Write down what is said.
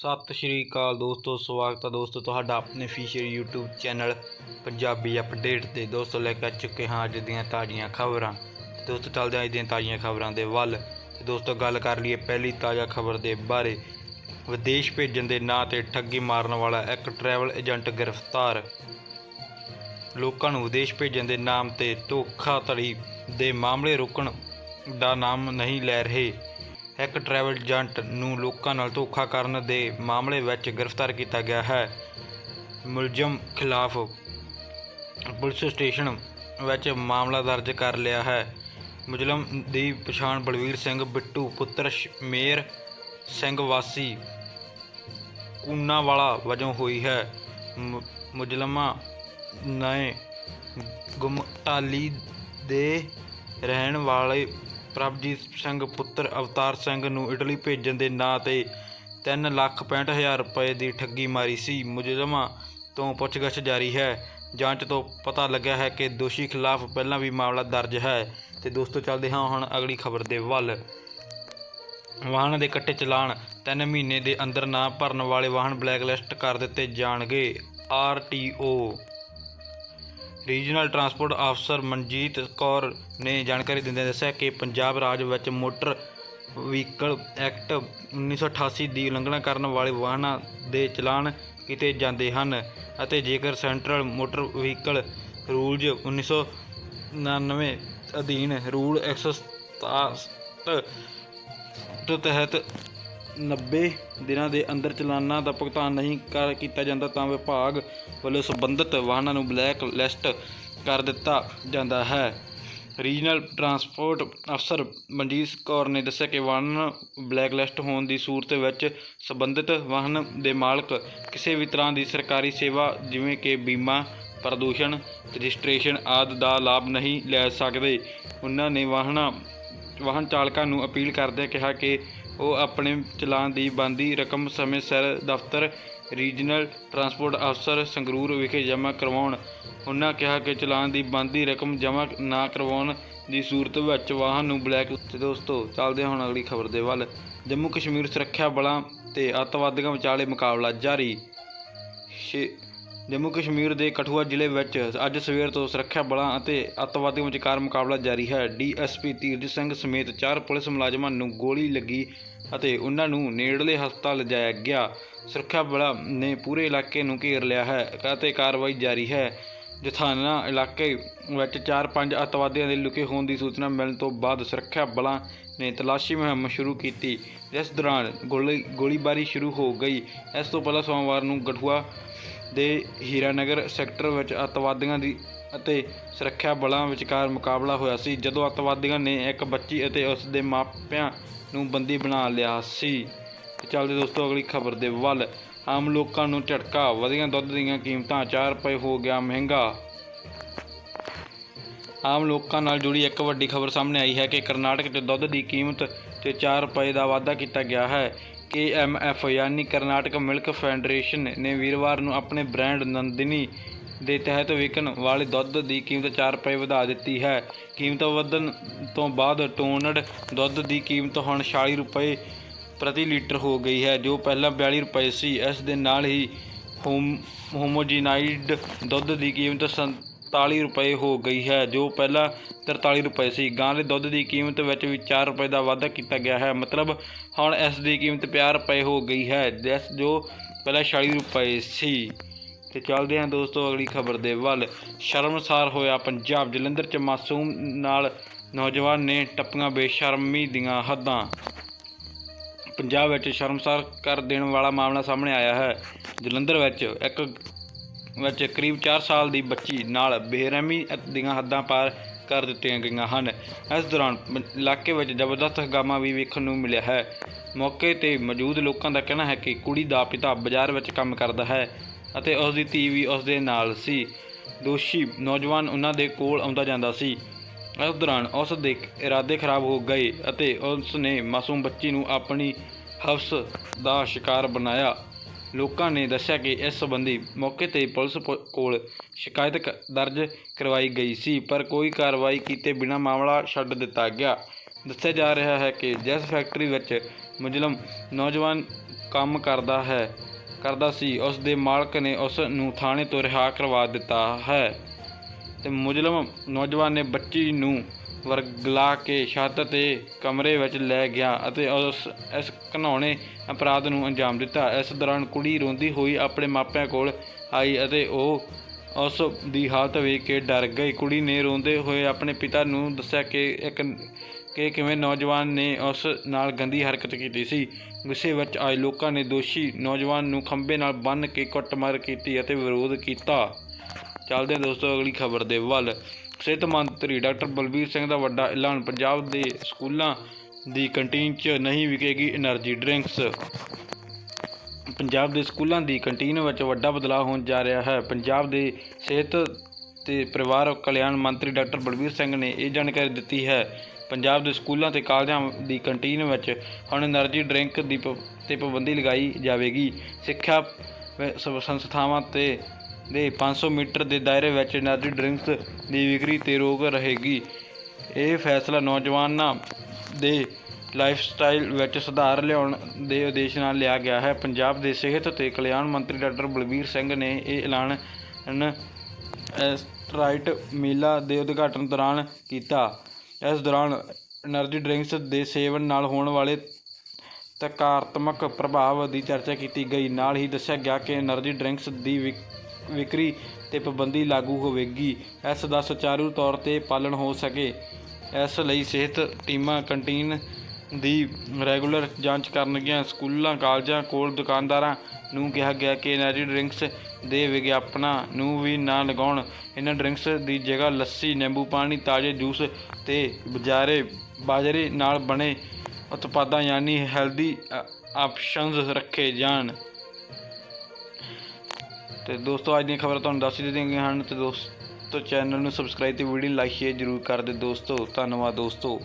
ਸਤਿ ਸ਼੍ਰੀ ਅਕਾਲ ਦੋਸਤੋ, ਸਵਾਗਤ ਹੈ ਦੋਸਤੋ ਤੁਹਾਡਾ ਆਪਣੇ Fisher YouTube channel Punjabi update ਤੇ। ਦੋਸਤੋ, ਲੈ ਕੇ ਆ ਚੁੱਕੇ ਹਾਂ ਅੱਜ ਦੀਆਂ ਤਾਜ਼ੀਆਂ ਖਬਰਾਂ। ਦੋਸਤੋ, ਚੱਲਦੇ ਹਾਂ ਅੱਜ ਦੀਆਂ ਤਾਜ਼ੀਆਂ ਖਬਰਾਂ ਦੇ ਵੱਲ। ਤੇ ਦੋਸਤੋ, ਗੱਲ ਕਰ ਲਈਏ ਪਹਿਲੀ ਤਾਜ਼ਾ ਖਬਰ ਦੇ ਬਾਰੇ। ਵਿਦੇਸ਼ ਭੇਜਣ ਦੇ ਨਾਂ ਤੇ ਠੱਗੀ ਮਾਰਨ ਵਾਲਾ ਇੱਕ ਟਰੈਵਲ ਏਜੰਟ ਗ੍ਰਿਫਤਾਰ। ਲੋਕਾਂ ਨੂੰ ਵਿਦੇਸ਼ ਭੇਜਣ ਦੇ ਨਾਮ ਤੇ ਧੋਖਾਧੜੀ ਦੇ ਮਾਮਲੇ ਰੋਕਣ ਦਾ ਨਾਮ ਨਹੀਂ ਲੈ ਰਹੇ। ਇੱਕ ਟਰੈਵਲ ਏਜੰਟ ਨੂੰ ਲੋਕਾਂ ਨਾਲ ਧੋਖਾ ਕਰਨ ਦੇ ਮਾਮਲੇ ਵਿੱਚ ਗ੍ਰਿਫਤਾਰ ਕੀਤਾ ਗਿਆ ਹੈ। ਮੁਲਜ਼ਮ ਖਿਲਾਫ ਪੁਲਿਸ ਸਟੇਸ਼ਨ ਵਿੱਚ ਮਾਮਲਾ ਦਰਜ ਕਰ ਲਿਆ ਹੈ। ਮੁਜ਼ਲਮ ਦੀ ਪਛਾਣ ਬਲਵੀਰ ਸਿੰਘ ਬਿੱਟੂ, ਪੁੱਤਰ ਸ਼- ਮੇਰ ਸਿੰਘ ਵਾਸੀ ਕੂਨਾਵਾਲਾ ਵਜੋਂ ਹੋਈ ਹੈ। ਮੁ- ਨੇ ਗੁਮਟਾਲੀ ਦੇ ਰਹਿਣ ਵਾਲੇ ਪ੍ਰਭਜੀਤ ਸਿੰਘ ਪੁੱਤਰ ਅਵਤਾਰ ਸਿੰਘ ਨੂੰ ਇਟਲੀ ਭੇਜਣ ਦੇ ਨਾਂ ਤੇ 3 ਲੱਖ 65 ਹਜ਼ਾਰ ਰੁਪਏ ਦੀ ਠੱਗੀ ਮਾਰੀ ਸੀ। ਮੁਲਜ਼ਮਾਂ ਤੋਂ ਪੁੱਛਗਿੱਛ ਜਾਰੀ ਹੈ। ਜਾਂਚ ਤੋਂ ਪਤਾ ਲੱਗਿਆ ਹੈ ਕਿ ਦੋਸ਼ੀ ਖਿਲਾਫ ਪਹਿਲਾਂ ਵੀ ਮਾਮਲਾ ਦਰਜ ਹੈ ਤੇ ਦੋਸਤੋ, ਚੱਲਦੇ ਹਾਂ ਹੁਣ ਅਗਲੀ ਖਬਰ ਦੇ ਵੱਲ। ਵਾਹਨ ਦੇ ਕੱਟੇ ਚਲਾਨ 3 ਮਹੀਨੇ ਦੇ ਅੰਦਰ ਨਾ ਭਰਨ ਵਾਲੇ ਵਾਹਨ ਬਲੈਕਲਿਸਟ ਕਰ ਦਿੱਤੇ ਜਾਣਗੇ। ਆਰਟੀਓ ਰੀਜਨਲ ਟਰਾਂਸਪੋਰਟ ਅਫਸਰ ਮਨਜੀਤ ਕੌਰ ਨੇ ਜਾਣਕਾਰੀ ਦਿੰਦਿਆਂ ਦੱਸਿਆ ਕਿ ਪੰਜਾਬ ਰਾਜ ਵਿੱਚ ਮੋਟਰ ਵਹੀਕਲ ਐਕਟ 1988 ਦੀ ਉਲੰਘਣਾ ਕਰਨ ਵਾਲੇ ਵਾਹਨਾਂ ਦੇ ਚਲਾਨ ਕੀਤੇ ਜਾਂਦੇ ਹਨ ਅਤੇ ਜੇਕਰ ਸੈਂਟਰਲ ਮੋਟਰ ਵਹੀਕਲ ਰੂਲਜ਼ 1999 ਅਧੀਨ ਰੂਲ 167 ਤੋਂ ਤਹਿਤ 90 ਦਿਨਾਂ ਦੇ ਅੰਦਰ ਚਲਾਨਾਂ ਦਾ ਭੁਗਤਾਨ ਨਹੀਂ ਕਰ ਕੀਤਾ ਜਾਂਦਾ ਤਾਂ ਵਿਭਾਗ ਵੱਲੋਂ ਸੰਬੰਧਿਤ ਵਾਹਨਾਂ ਨੂੰ ਬਲੈਕ ਲਿਸਟ ਕਰ ਦਿੱਤਾ ਜਾਂਦਾ ਹੈ। ਰੀਜਨਲ ਟਰਾਂਸਪੋਰਟ ਅਫਸਰ ਮਨਜੀਤ ਕੌਰ ਨੇ ਦੱਸਿਆ ਕਿ ਵਾਹਨ ਬਲੈਕ ਲਿਸਟ ਹੋਣ ਦੀ ਸੂਰਤ ਵਿੱਚ ਸੰਬੰਧਿਤ ਵਾਹਨ ਦੇ ਮਾਲਕ ਕਿਸੇ ਵੀ ਤਰ੍ਹਾਂ ਦੀ ਸਰਕਾਰੀ ਸੇਵਾ, ਜਿਵੇਂ ਕਿ ਬੀਮਾ, ਪ੍ਰਦੂਸ਼ਣ, ਰਜਿਸਟ੍ਰੇਸ਼ਨ ਆਦਿ ਦਾ ਲਾਭ ਨਹੀਂ ਲੈ ਸਕਦੇ। ਉਹਨਾਂ ਨੇ ਵਾਹਨਾਂ, ਵਾਹਨ ਚਾਲਕਾਂ ਨੂੰ ਅਪੀਲ ਕਰਦਿਆਂ ਕਿਹਾ ਕਿ ਉਹ ਆਪਣੇ ਚਲਾਨ ਦੀ ਬੰਦੀ ਰਕਮ ਸਮੇਂ ਸਿਰ ਦਫ਼ਤਰ, ਰੀਜਨਲ ਟਰਾਂਸਪੋਰਟ ਅਫਸਰ, ਸੰਗਰੂਰ ਵਿਖੇ ਜਮ੍ਹਾਂ ਕਰਵਾਉਣ। ਉਹਨਾਂ ਕਿਹਾ ਕਿ ਚਲਾਨ ਦੀ ਬੰਦੀ ਰਕਮ ਜਮ੍ਹਾਂ ਨਾ ਕਰਵਾਉਣ ਦੀ ਸੂਰਤ ਵਿੱਚ ਵਾਹਨ ਨੂੰ ਬਲੈਕ ਤੇ ਦੋਸਤੋ, ਚੱਲਦੇ ਹਾਂ ਹੁਣ ਅਗਲੀ ਖਬਰ ਦੇ ਵੱਲ। ਜੰਮੂ ਕਸ਼ਮੀਰ ਸੁਰੱਖਿਆ ਬਲਾਂ ਤੇ ਅੱਤਵਾਦੀਆਂ ਵਿਚਾਲੇ ਮੁਕਾਬਲਾ ਜਾਰੀ। ਸ਼ੇ- ਜੰਮੂ ਕਸ਼ਮੀਰ ਦੇ ਕਠੂਆ ਜ਼ਿਲ੍ਹੇ ਵਿੱਚ ਅੱਜ ਸਵੇਰ ਤੋਂ ਸੁਰੱਖਿਆ ਬਲਾਂ ਅਤੇ ਅੱਤਵਾਦੀਆਂ ਵਿਚਕਾਰ ਮੁਕਾਬਲਾ ਜਾਰੀ ਹੈ। ਡੀਐਸਪੀ ਧੀਰਜ ਸਿੰਘ ਸਮੇਤ ਚਾਰ ਪੁਲਿਸ ਮੁਲਾਜ਼ਮਾਂ ਨੂੰ ਗੋਲੀ ਲੱਗੀ ਅਤੇ ਉਹਨਾਂ ਨੂੰ ਨੇੜਲੇ ਹਸਪਤਾਲ ਲਿਜਾਇਆ ਗਿਆ। ਸੁਰੱਖਿਆ ਬਲਾਂ ਨੇ ਪੂਰੇ ਇਲਾਕੇ ਨੂੰ ਘੇਰ ਲਿਆ ਹੈ ਅਤੇ ਕਾਰਵਾਈ ਜਾਰੀ ਹੈ। ਜਥਾਨਾ ਇਲਾਕੇ ਵਿੱਚ 4-5 ਅੱਤਵਾਦੀਆਂ ਦੇ ਲੁਕੇ ਹੋਣ ਦੀ ਸੂਚਨਾ ਮਿਲਣ ਤੋਂ ਬਾਅਦ ਸੁਰੱਖਿਆ ਬਲਾਂ ਨੇ ਤਲਾਸ਼ੀ ਮੁਹਿੰਮ ਸ਼ੁਰੂ ਕੀਤੀ। ਜਿਸ ਦੌਰਾਨ ਗੋਲੀ ਗੋਲੀਬਾਰੀ ਸ਼ੁਰੂ ਹੋ ਗਈ। ਇਸ ਤੋਂ ਪਹਿਲਾਂ ਸੋਮਵਾਰ ਨੂੰ ਗਠੂਆ ਦੇ ਹੀਰਾਨਗਰ ਸੈਕਟਰ ਵਿੱਚ ਅੱਤਵਾਦੀਆਂ ਦੀ ਅਤੇ ਸੁਰੱਖਿਆ ਬਲਾਂ ਵਿਚਕਾਰ ਮੁਕਾਬਲਾ ਹੋਇਆ ਸੀ, ਜਦੋਂ ਅੱਤਵਾਦੀਆਂ ਨੇ ਇੱਕ ਬੱਚੀ ਅਤੇ ਉਸ ਦੇ ਮਾਪਿਆਂ ਨੂੰ ਬੰਦੀ ਬਣਾ ਲਿਆ ਸੀ। ਚੱਲਦੇ ਦੋਸਤੋ, ਅਗਲੀ ਖਬਰ ਦੇ ਵੱਲ। ਆਮ ਲੋਕਾਂ ਨੂੰ ਝਟਕਾ, ਵਧੀਆਂ ਦੁੱਧ ਦੀਆਂ ਕੀਮਤਾਂ 4 ਰੁਪਏ ਹੋ ਗਿਆ ਮਹਿੰਗਾ। ਆਮ ਲੋਕਾਂ ਨਾਲ ਜੁੜੀ ਇੱਕ ਵੱਡੀ ਖਬਰ ਸਾਹਮਣੇ ਆਈ ਹੈ ਕਿ ਕਰਨਾਟਕ 'ਚ ਦੁੱਧ ਦੀ ਕੀਮਤ 'ਚ 4 ਰੁਪਏ ਦਾ ਵਾਧਾ ਕੀਤਾ ਗਿਆ ਹੈ। KMF ਯਾਨੀ ਕਰਨਾਟਕ ਮਿਲਕ ਫੈਡਰੇਸ਼ਨ ਨੇ ਵੀਰਵਾਰ ਨੂੰ ਆਪਣੇ ਬ੍ਰਾਂਡ ਨੰਦਿਨੀ ਦੇ ਤਹਿਤ ਵਿਕਣ ਵਾਲੇ ਦੁੱਧ ਦੀ ਕੀਮਤ 4 ਰੁਪਏ ਵਧਾ ਦਿੱਤੀ ਹੈ। ਕੀਮਤ ਵਧਣ ਤੋਂ ਬਾਅਦ ਟੋਨਡ ਦੁੱਧ ਦੀ ਕੀਮਤ ਹੁਣ 46 ਰੁਪਏ ਪ੍ਰਤੀ ਲੀਟਰ ਹੋ ਗਈ ਹੈ, ਜੋ ਪਹਿਲਾਂ 42 ਰੁਪਏ ਸੀ। ਇਸ ਦੇ ਨਾਲ ਹੀ ਹੋਮ, ਹੋਮੋਜੀਨਾਈਡ ਦੁੱਧ ਦੀ ਕੀਮਤ 47 ਰੁਪਏ ਹੋ ਗਈ ਹੈ, ਜੋ ਪਹਿਲਾਂ 43 ਰੁਪਏ ਸੀ। ਗਾਂ ਦੇ ਦੁੱਧ ਦੀ ਕੀਮਤ ਵਿੱਚ ਵੀ 4 ਰੁਪਏ ਦਾ ਵਾਧਾ ਕੀਤਾ ਗਿਆ ਹੈ। ਮਤਲਬ ਹੁਣ ਇਸ ਦੀ ਕੀਮਤ 50 ਰੁਪਏ ਹੋ ਗਈ ਹੈ, ਜਿਸ ਜੋ ਪਹਿਲਾਂ 46 ਰੁਪਏ ਸੀ। ਤੇ ਚੱਲਦੇ ਹਾਂ ਦੋਸਤੋ ਅਗਲੀ ਖਬਰ ਦੇ ਵੱਲ। ਸ਼ਰਮਸਾਰ ਹੋਇਆ ਪੰਜਾਬ। ਜਲੰਧਰ ਚ ਮਾਸੂਮ ਨਾਲ ਨੌਜਵਾਨ ਨੇ ਟੱਪੀਆਂ ਬੇਸ਼ਰਮੀ ਦੀਆਂ ਹੱਦਾਂ। ਪੰਜਾਬ ਵਿੱਚ ਸ਼ਰਮਸਾਰ ਕਰ ਦੇਣ ਵਾਲਾ ਮਾਮਲਾ ਸਾਹਮਣੇ ਆਇਆ ਹੈ। ਜਲੰਧਰ ਵਿੱਚ ਇੱਕ ਵਿੱਚ ਕਰੀਬ 4 ਸਾਲ ਦੀ ਬੱਚੀ ਨਾਲ ਬੇਰਹਿਮੀ ਦੀਆਂ ਹੱਦਾਂ ਪਾਰ ਕਰ ਦਿੱਤੀਆਂ ਗਈਆਂ ਹਨ। ਇਸ ਦੌਰਾਨ ਇਲਾਕੇ ਵਿੱਚ ਜ਼ਬਰਦਸਤ ਹੰਗਾਮਾ ਵੀ ਵੇਖਣ ਨੂੰ ਮਿਲਿਆ ਹੈ। ਮੌਕੇ ਤੇ ਮੌਜੂਦ ਲੋਕਾਂ ਦਾ ਕਹਿਣਾ ਹੈ ਕਿ ਕੁੜੀ ਦਾ ਪਿਤਾ ਬਾਜ਼ਾਰ ਵਿੱਚ ਕੰਮ ਕਰਦਾ ਹੈ ਅਤੇ ਉਸ ਦੀ ਧੀ ਵੀ ਉਸ ਦੇ ਨਾਲ ਸੀ। ਦੋਸ਼ੀ ਨੌਜਵਾਨ ਉਹਨਾਂ ਦੇ ਕੋਲ ਆਉਂਦਾ ਜਾਂਦਾ ਸੀ। ਇਸ ਦੌਰਾਨ ਉਸ ਦੇ ਇਰਾਦੇ ਖਰਾਬ ਹੋ ਗਏ ਅਤੇ ਉਸ ਨੇ ਮਾਸੂਮ ਬੱਚੀ ਨੂੰ ਆਪਣੀ ਹਵਸ ਦਾ ਸ਼ਿਕਾਰ ਬਣਾਇਆ। ਲੋਕਾਂ ਨੇ ਦੱਸਿਆ ਕਿ ਇਸ ਸੰਬੰਧੀ ਮੌਕੇ ਤੇ ਪੁਲਿਸ ਪ- ਕੋਲ ਸ਼ਿਕਾਇਤ ਕ- ਦਰਜ ਕਰਵਾਈ ਗਈ ਸੀ, ਪਰ ਕੋਈ ਕਾਰਵਾਈ ਕੀਤੇ ਬਿਨਾਂ ਮਾਮਲਾ ਛੱਡ ਦਿੱਤਾ ਗਿਆ। ਦੱਸਿਆ ਜਾ ਰਿਹਾ ਹੈ ਕਿ ਜਿਸ ਫੈਕਟਰੀ ਵਿੱਚ ਮੁਜਲਮ ਨੌਜਵਾਨ ਕੰਮ ਕਰਦਾ ਹੈ, ਕਰਦਾ ਸੀ, ਉਸ ਦੇ ਮਾਲਕ ਨੇ ਉਸ ਨੂੰ ਥਾਣੇ ਤੋਂ ਰਿਹਾ ਕਰਵਾ ਦਿੱਤਾ ਹੈ ਤੇ ਮੁਜ਼ਲਮ ਨੌਜਵਾਨ ਨੇ ਬੱਚੀ ਨੂੰ ਵਰਗਲਾ ਕੇ ਛੱਤ ਤੇ ਕਮਰੇ ਵਿੱਚ ਲੈ ਗਿਆ ਅਤੇ ਉਸ, ਇਸ ਘਿਨਾਉਣੇ ਅਪਰਾਧ ਨੂੰ ਅੰਜਾਮ ਦਿੱਤਾ। ਇਸ ਦੌਰਾਨ ਕੁੜੀ ਰੋਂਦੀ ਹੋਈ ਆਪਣੇ ਮਾਪਿਆਂ ਕੋਲ ਆਈ ਅਤੇ ਉਹ ਉਸ ਦੀ ਹਾਲਤ ਵੇਖ ਕੇ ਡਰ ਗਈ। ਕੁੜੀ ਨੇ ਰੋਂਦੇ ਹੋਏ ਆਪਣੇ ਪਿਤਾ ਨੂੰ ਦੱਸਿਆ ਕਿ ਇੱਕ, ਕਿ ਕਿਵੇਂ ਨੌਜਵਾਨ ਨੇ ਉਸ ਨਾਲ ਗੰਦੀ ਹਰਕਤ ਕੀਤੀ ਸੀ। ਗੁੱਸੇ ਵਿੱਚ ਆਏ ਲੋਕਾਂ ਨੇ ਦੋਸ਼ੀ ਨੌਜਵਾਨ ਨੂੰ ਖੰਭੇ ਨਾਲ ਬੰਨ੍ਹ ਕੇ ਕੁੱਟਮਾਰ ਕੀਤੀ ਅਤੇ ਵਿਰੋਧ ਕੀਤਾ। ਚੱਲਦੇ ਦੋਸਤੋ, ਅਗਲੀ ਖਬਰ ਦੇ ਵੱਲ। ਸਿਹਤ ਮੰਤਰੀ ਡਾਕਟਰ ਬਲਬੀਰ ਸਿੰਘ ਦਾ ਵੱਡਾ ਐਲਾਨ ਪੰਜਾਬ ਦੇ ਸਕੂਲਾਂ ਦੀ ਕੰਟੀਨ 'ਚ ਨਹੀਂ ਵਿਕੇਗੀ એનર્ਜੀ ਡਰਿੰਕਸ ਪੰਜਾਬ ਦੇ ਸਕੂਲਾਂ ਦੀ ਕੰਟੀਨ ਵਿੱਚ ਵੱਡਾ ਬਦਲਾਅ ਹੋਣ ਜਾ ਰਿਹਾ ਹੈ। ਪੰਜਾਬ ਦੇ ਸਿਹਤ ਤੇ ਪਰਿਵਾਰ ਕਲਿਆਣ ਮੰਤਰੀ ਡਾਕਟਰ ਬਲਬੀਰ ਸਿੰਘ ਨੇ ਇਹ ਜਾਣਕਾਰੀ ਦਿੱਤੀ ਹੈ। ਪੰਜਾਬ ਦੇ ਸਕੂਲਾਂ ਤੇ ਕਾਲਜਾਂ ਦੀ ਕੰਟੀਨ ਵਿੱਚ ਹੁਣ એનર્ਜੀ ਡਰਿੰਕ ਦੀ ਤੇ ਪਾਬੰਦੀ ਲਗਾਈ ਜਾਵੇਗੀ। ਸਿੱਖਿਆ ਸੰਸਥਾਵਾਂ ਤੇ ਦੇ 500 ਮੀਟਰ ਦੇ ਦਾਇਰੇ ਵਿੱਚ ਐਨਰਜੀ ਡਰਿੰਕਸ ਦੀ ਵਿਕਰੀ ਤੇ ਰੋਕ ਰਹੇਗੀ। ਇਹ ਫੈਸਲਾ ਨੌਜਵਾਨਾਂ ਦੇ ਲਾਈਫਸਟਾਈਲ ਵਿੱਚ ਸੁਧਾਰ ਲਿਆਉਣ ਦੇ ਉਦੇਸ਼ ਨਾਲ ਲਿਆ ਗਿਆ ਹੈ। ਪੰਜਾਬ ਦੇ ਸਿਹਤ ਤੇ ਕਲਿਆਣ ਮੰਤਰੀ ਡਾਕਟਰ ਬਲਬੀਰ ਸਿੰਘ ਨੇ ਇਹ ਐਲਾਨ ਸਟਰਾਈਟ ਮੇਲਾ ਦੇ ਉਦਘਾਟਨ ਦੌਰਾਨ ਕੀਤਾ। ਇਸ ਦੌਰਾਨ ਐਨਰਜੀ ਡਰਿੰਕਸ ਦੇ ਸੇਵਨ ਨਾਲ ਹੋਣ ਵਾਲੇ ਸਕਾਰਾਤਮਕ ਪ੍ਰਭਾਵ ਦੀ ਚਰਚਾ ਕੀਤੀ ਗਈ। ਨਾਲ ਹੀ ਦੱਸਿਆ ਗਿਆ ਕਿ એનર્ਜੀ ਡਰਿੰਕਸ ਦੀ ਵਿਕਰੀ ਤੇ ਪਾਬੰਦੀ ਲਾਗੂ ਹੋਵੇਗੀ। ਇਸ ਦਾ ਸੁਚਾਰੂ ਤੌਰ ਤੇ ਪਾਲਣ ਹੋ ਸਕੇ। ਇਸ ਲਈ ਸਿਹਤ ਟੀਮਾਂ ਕੰਟੀਨ ਦੀ ਰੈਗੂਲਰ ਜਾਂਚ ਕਰਨਗੀਆਂ। ਸਕੂਲਾਂ, ਕਾਲਜਾਂ ਕੋਲ ਦੁਕਾਨਦਾਰਾਂ ਨੂੰ ਕਿਹਾ ਗਿਆ ਕਿ એનર્ਜੀ ਡਰਿੰਕਸ ਦੇ ਵਿਗਿਆਪਨਾਂ ਨੂੰ ਵੀ ਨਾ ਲਗਾਉਣ। ਇਹਨਾਂ ਡਰਿੰਕਸ ਦੀ ਜਗ੍ਹਾ ਲੱਸੀ, ਨਿੰਬੂ, ਪਾਣੀ, ਤਾਜ਼ੇ ਜੂਸ ਤੇ ਬਾਜ਼ਾਰੇ ਬਾਜਰੇ ਨਾਲ ਬਣੇ ਉਤਪਾਦਾਂ ਯਾਨੀ ਹੈਲਦੀ ਆਪਸ਼ਨਸ ਰੱਖੇ ਜਾਣ। ਤੇ ਦੋਸਤੋ, ਅੱਜ ਦੀਆਂ ਖਬਰਾਂ ਤੁਹਾਨੂੰ ਦੱਸ ਦਿੱਤੀਆਂ ਹਨ। ਤੇ ਦੋਸਤੋ, ਚੈਨਲ ਨੂੰ ਸਬਸਕ੍ਰਾਈਬ ਤੇ ਵੀਡੀਓ ਨੂੰ ਲਾਈਕ ਸ਼ੇਅਰ ਜ਼ਰੂਰ ਕਰ ਦਿਓ ਦੋਸਤੋ। ਧੰਨਵਾਦ ਦੋਸਤੋ।